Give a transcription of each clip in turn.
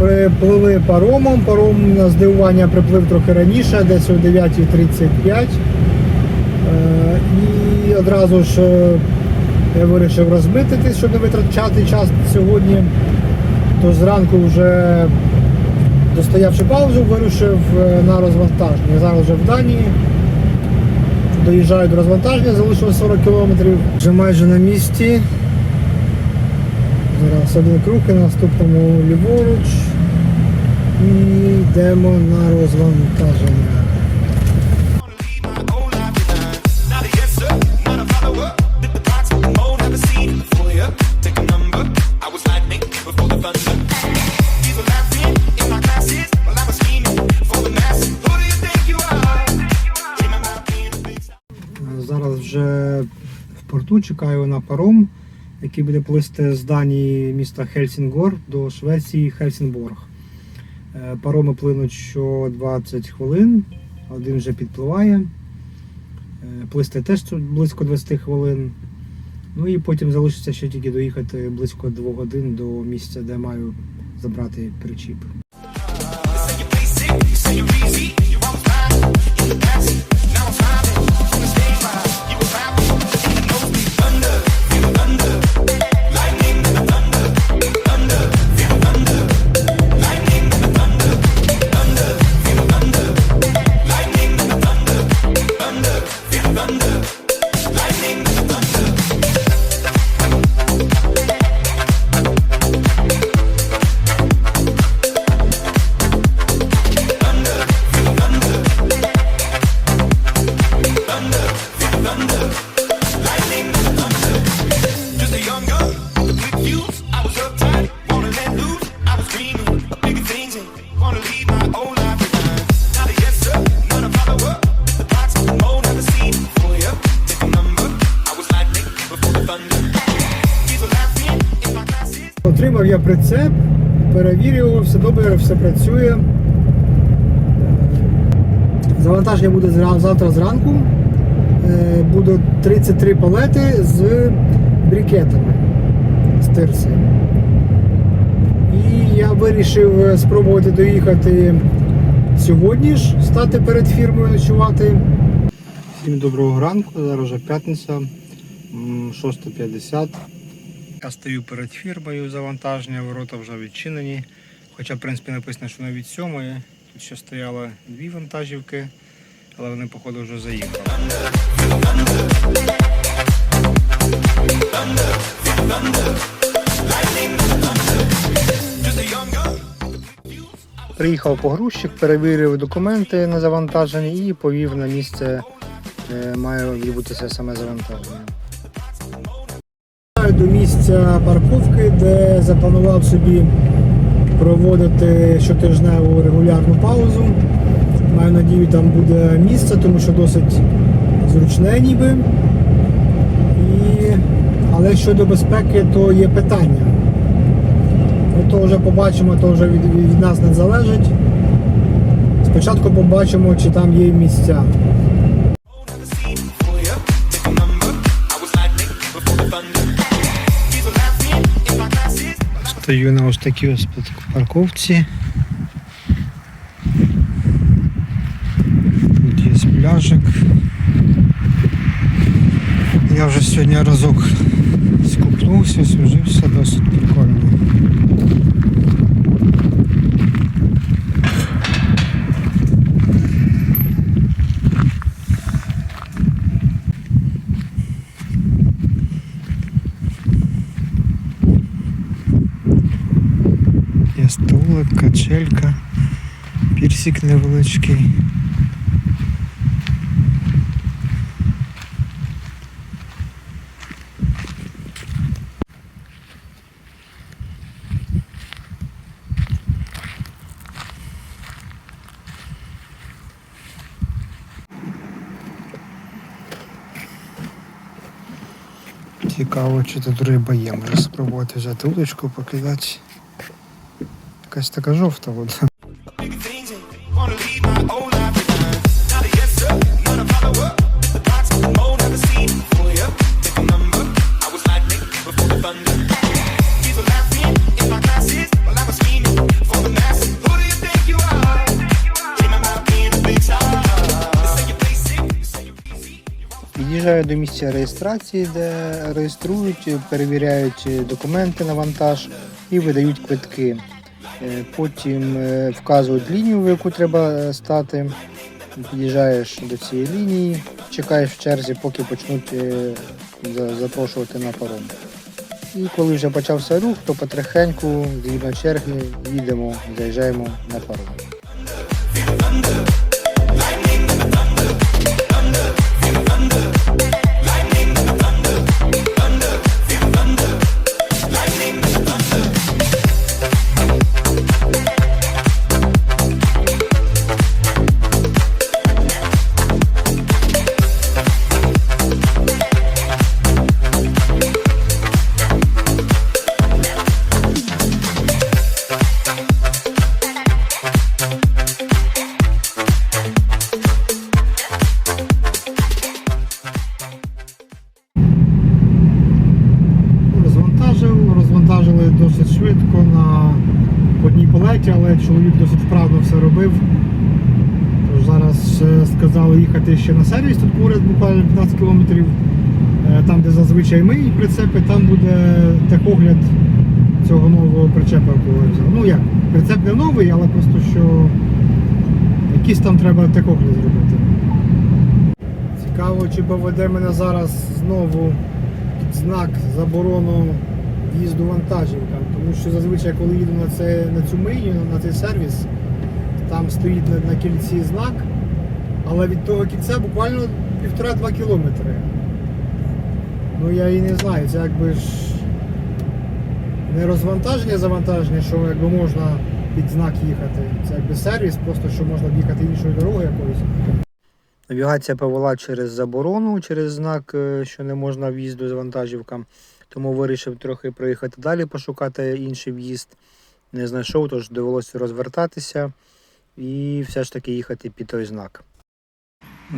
приплили паромом. Паром на здивування приплив трохи раніше, десь о 9.35. Е, І одразу ж е, я вирішив розмититись, щоб не витрачати час сьогодні. Тож зранку вже достоявши паузу, вирушив е, на розвантаження. Зараз вже в Данії. Доїжджаю до розвантаження, залишилось 40 кілометрів. Вже майже на місці. Зараз один круг і на наступному ліворуч. І йдемо на розвантаження. Зараз вже в порту чекаю на паром, який буде плисти з Данії міста Хельсінгор до Швеції Хельсінборг. Е, Пароми плинуть що 20 хвилин, один вже підпливає. Е, Плисти теж близько 20 хвилин. Ну і потім залишиться ще тільки доїхати близько 2 годин до місця, де маю забрати причіп. Я прицеп, перевірив, все добре, все працює. Завантаження буде завтра зранку. Е, Буде 33 палети з брикетами з тирси. І я вирішив е, спробувати доїхати сьогодні ж, стати перед фірмою ночувати. Всім доброго ранку, зараз вже п'ятниця, м, 6.50. Я стою перед фірмою завантаження, ворота вже відчинені. Хоча, в принципі, написано, що навіть сьомої. Тут ще стояло дві вантажівки, але вони, походу, вже заїхали. Приїхав погрузчик, перевірив документи на завантаження і повів на місце, де має відбутися саме завантаження. До місця парковки, де запланував собі проводити щотижневу регулярну паузу. Маю надію, там буде місце, тому що досить зручне ніби. І... Але щодо безпеки, то є питання. Ну, то вже побачимо, то вже від, від нас не залежить. Спочатку побачимо, чи там є місця. Стою на ось такій ось парковці. Тут є пляжик. Я вже сьогодні разок скупнувся, освіжився, досить прикольно. Є столик, качелька, пірсик невеличкий. Цікаво, чи тут риба є. Може спробувати взяти удочку, покидати. Якась така жовта вода. Під'їжджаю до місця реєстрації, де реєструють, перевіряють документи на вантаж і видають квитки. Е, Потім е, вказують лінію, в яку треба е, стати. Під'їжджаєш до цієї лінії, чекаєш в черзі, поки почнуть запрошувати на паром. І коли вже почався рух, то потрохеньку, згідно черги, їдемо, заїжджаємо на паром. Одній але чоловік досить вправно все робив. Тож зараз сказали їхати ще на сервіс, тут поряд буквально 15 кілометрів. Е, Там, де зазвичай ми прицепи, там буде техогляд цього нового причепа. Ну як, прицеп не новий, але просто що якийсь там треба техогляд зробити. Цікаво, чи поведе мене зараз знову знак заборону в'їзду вантажівкам, тому що зазвичай, коли їду на, це, на цю мию, на цей сервіс, там стоїть на, на кільці знак, але від того кільця буквально півтора-два кілометри. Ну я і не знаю, це якби ж не розвантаження, завантаження, що якби можна під знак їхати. Це якби сервіс, просто що можна їхати іншою дорогою якоюсь. Навігація повела через заборону, через знак, е, що не можна в'їзду з вантажівкам. Тому вирішив трохи проїхати далі, пошукати інший в'їзд. Не знайшов, тож довелося розвертатися і все ж таки їхати під той знак.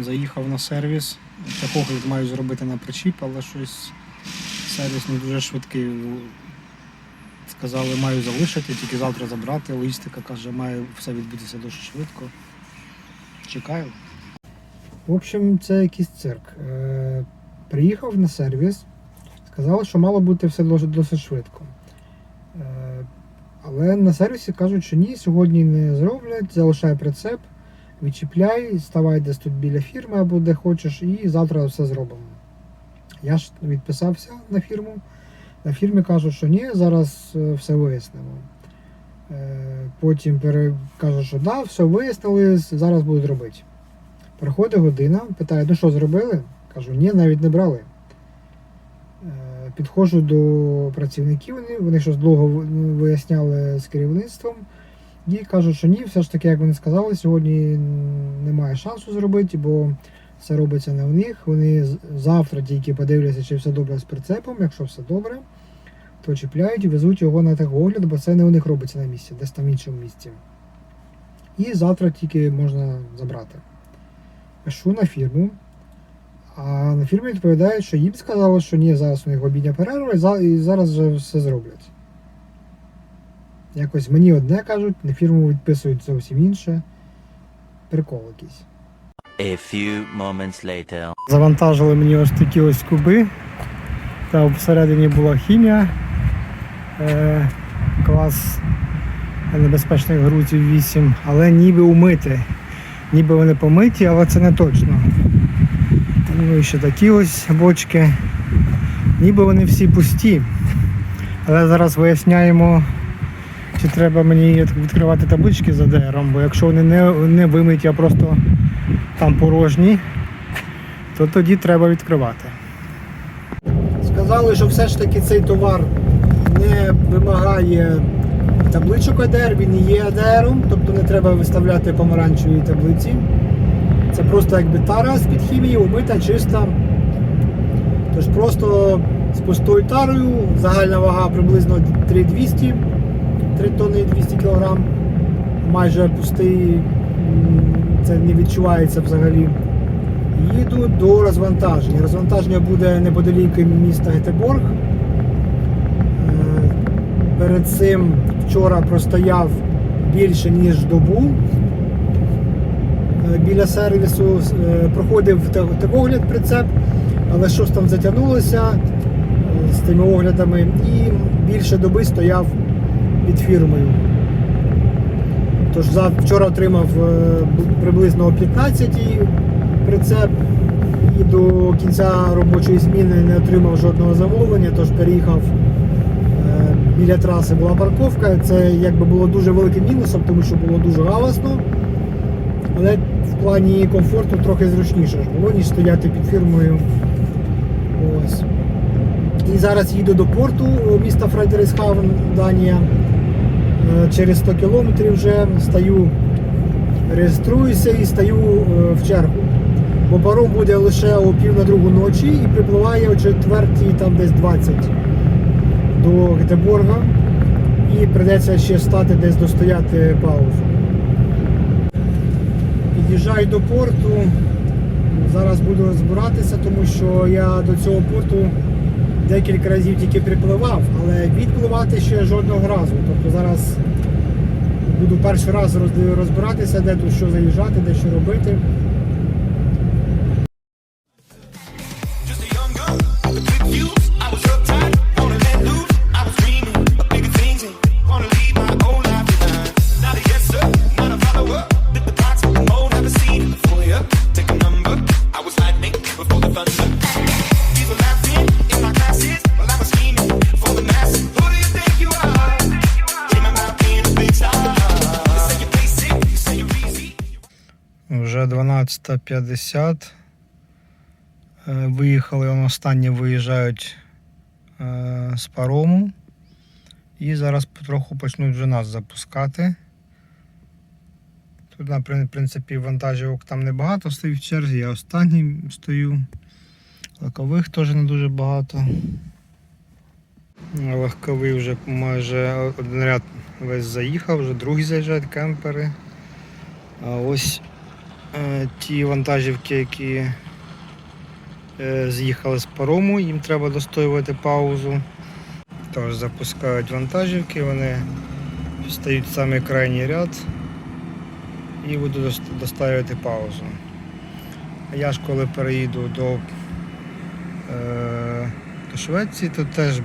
Заїхав на сервіс. Такогляд маю зробити на причіп, але щось сервіс не дуже швидкий. Сказали, маю залишити, тільки завтра забрати. Логістика каже, має все відбутися дуже швидко. Чекаю. В общем, це якийсь цирк. Е, приїхав на сервіс, сказали, що мало бути все досить, досить швидко. Е, але на сервісі кажуть, що ні, сьогодні не зроблять, залишай прицеп, відчіпляй, ставай десь тут біля фірми або де хочеш, і завтра все зробимо. Я ж відписався на фірму. На фірмі кажуть, що ні, зараз е, все вияснимо. Е, потім кажуть, що да, все вияснили, зараз будуть робити. Проходить година, питає, ну що зробили? Кажу, ні, навіть не брали. Підходжу до працівників, вони, щось довго виясняли з керівництвом. І кажуть, що ні, все ж таки, як вони сказали, сьогодні немає шансу зробити, бо все робиться не у них. Вони завтра тільки подивляться, чи все добре з прицепом. Якщо все добре, то чіпляють і везуть його на техогляд, бо це не у них робиться на місці, десь там в іншому місці. І завтра тільки можна забрати пишу на фірму. А на фірмі відповідають, що їм сказали, що ні, зараз у них обідня перерва і зараз вже все зроблять. Якось мені одне кажуть, на фірму відписують зовсім інше. Прикол якийсь. A few moments later. Завантажили мені ось такі ось куби. Та всередині була хімія. Е, клас небезпечних грузів 8, але ніби умити. Ніби вони помиті, але це не точно. Ну і ще такі ось бочки. Ніби вони всі пусті. Але зараз виясняємо, чи треба мені відкривати таблички за ДРом, бо якщо вони не, не вимиті, а просто там порожні, то тоді треба відкривати. Сказали, що все ж таки цей товар не вимагає табличок АДР, він є АДРом, тобто не треба виставляти помаранчеві таблиці. Це просто якби тара з-під хімії, умита, чиста. Тож просто з пустою тарою, загальна вага приблизно 3200, 3 тонни 200 кг. Майже пустий, це не відчувається взагалі. Їду до розвантаження. Розвантаження буде неподалік міста Гетеборг. Е, Перед цим вчора простояв більше ніж добу біля сервісу, е, проходив те- прицеп, але щось там затягнулося е, з тими оглядами і більше доби стояв під фірмою. Тож вчора отримав е, приблизно о 15 прицеп і до кінця робочої зміни не отримав жодного замовлення, тож переїхав е, біля траси була парковка. Це якби було дуже великим мінусом, тому що було дуже галасно. Але в плані комфорту трохи зручніше ж було, ніж стояти під фірмою. Ось. І зараз їду до порту міста Фредериксхавен, Данія. Е, Через 100 кілометрів вже стаю, реєструюся і стаю е, в чергу. Бо паром буде лише о пів на другу ночі і припливає о четвертій, там десь 20 до Гетеборга. І прийдеться ще стати десь достояти паузу. Під'їжджаю до порту. Зараз буду розбиратися, тому що я до цього порту декілька разів тільки припливав, але відпливати ще жодного разу. Тобто зараз буду перший раз розбиратися, де тут що заїжджати, де що робити. 12.50. Е, Виїхали, останні виїжджають е, з парому. І зараз потроху почнуть вже нас запускати. Тут, прин- принципі, вантажівок там небагато стоїть в черзі, я останній стою. Легкових теж не дуже багато. Легковий вже майже один ряд весь заїхав, вже другий заїжджають кемпери. А ось ті вантажівки, які е, з'їхали з парому, їм треба достоювати паузу. Тож запускають вантажівки, вони стають в самий крайній ряд і буду доставити паузу. А я ж коли переїду до, е, до Швеції, то теж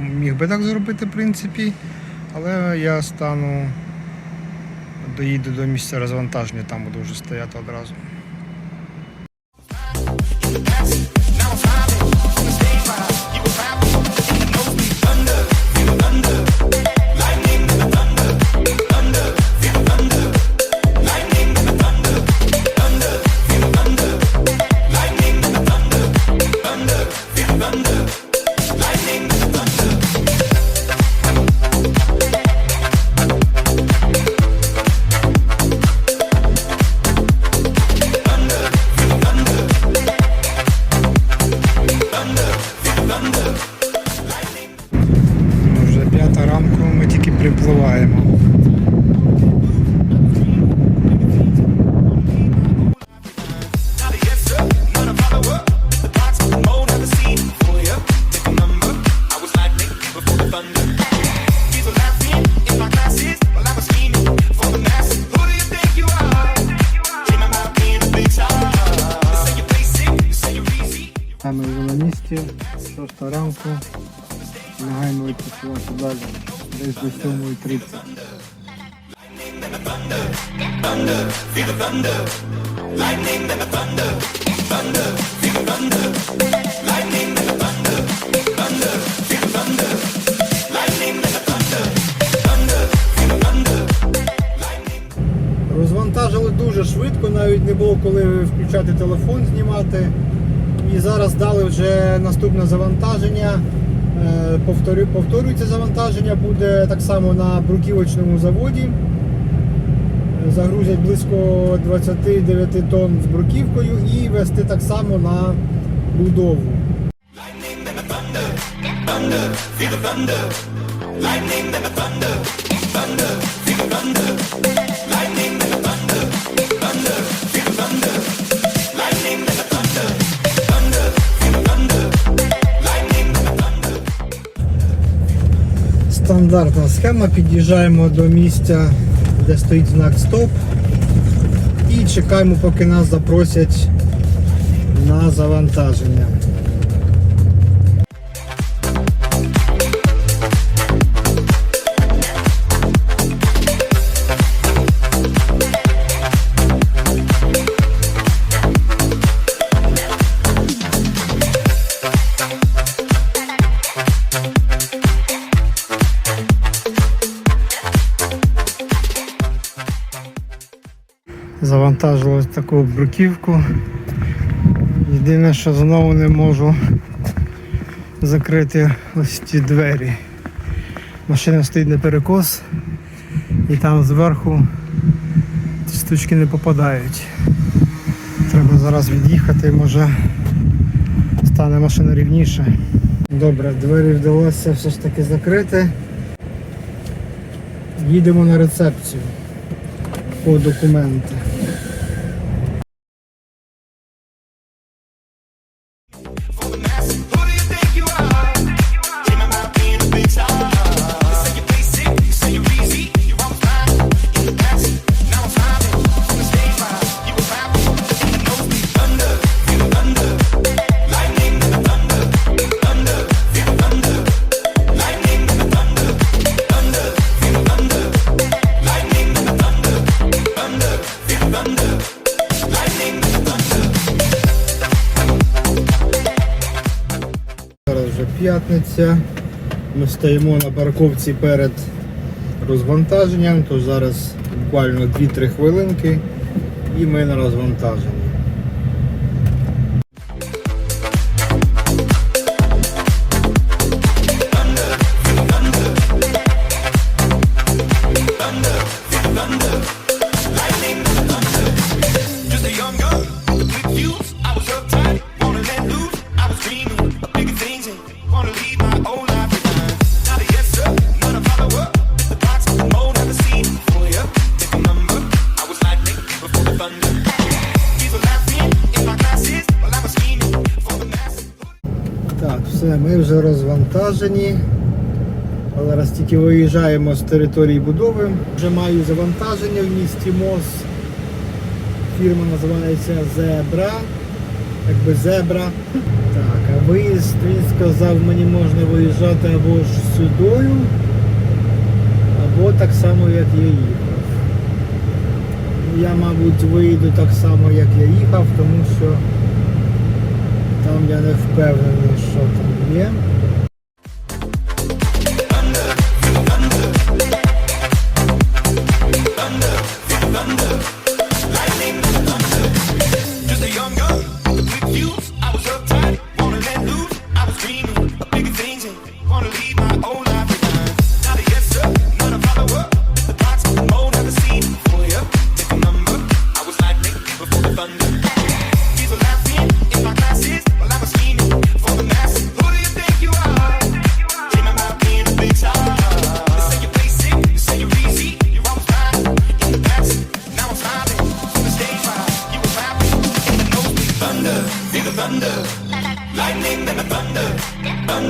міг би так зробити, в принципі, але я стану доїду до місця розвантаження, там буду вже стояти одразу. 9 ранку. Лягаємо відпочивати далі. Десь до 7.30. Розвантажили дуже швидко, навіть не було коли включати телефон, знімати. І зараз дали вже наступне завантаження. Е, Повторю, повторюється завантаження, буде так само на бруківочному заводі. Е, Загрузять близько 29 тонн з бруківкою і вести так само на будову. Lightning and the thunder, thunder, feel the thunder. Стандартна схема. Під'їжджаємо до місця, де стоїть знак стоп. І чекаємо, поки нас запросять на завантаження. Завантажили таку бруківку. Єдине, що знову не можу закрити ось ці двері. Машина стоїть на перекос і там зверху ці штучки не попадають. Треба зараз від'їхати, може стане машина рівніше. Добре, двері вдалося все ж таки закрити. Їдемо на рецепцію по документи. П'ятниця. Ми стоїмо на парковці перед розвантаженням, тож зараз буквально 2-3 хвилинки і ми на розвантаженні. Так, все, ми вже розвантажені. Але раз тільки виїжджаємо з території будови. Вже маю завантаження в місті МОЗ. Фірма називається Зебра. Якби зебра. Так, а виїзд він сказав, мені можна виїжджати або ж сюдою, або так само, як я їхав. Я, мабуть, виїду так само, як я їхав, тому що там я не впевнений, що там є.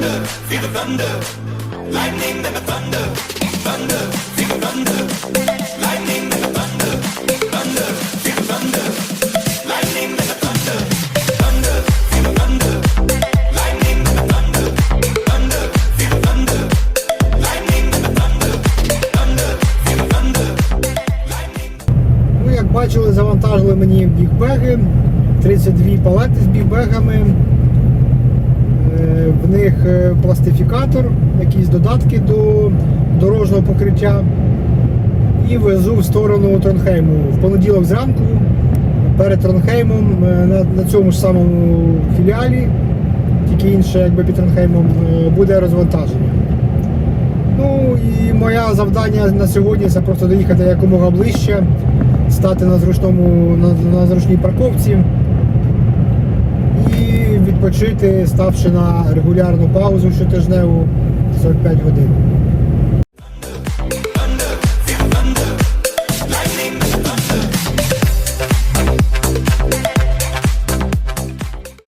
Thunder, feel the thunder. Lightning and the thunder. Thunder, feel the thunder. Пластифікатор, якісь додатки до дорожнього покриття. І везу в сторону Тронхейму. В понеділок зранку перед Тронхеймом е, на, цьому ж самому філіалі, тільки інше, якби під Тронхеймом, е, буде розвантаження. Ну і моє завдання на сьогодні це просто доїхати якомога ближче, стати на зручному на, на зручній парковці відпочити, ставши на регулярну паузу щотижневу 45 годин.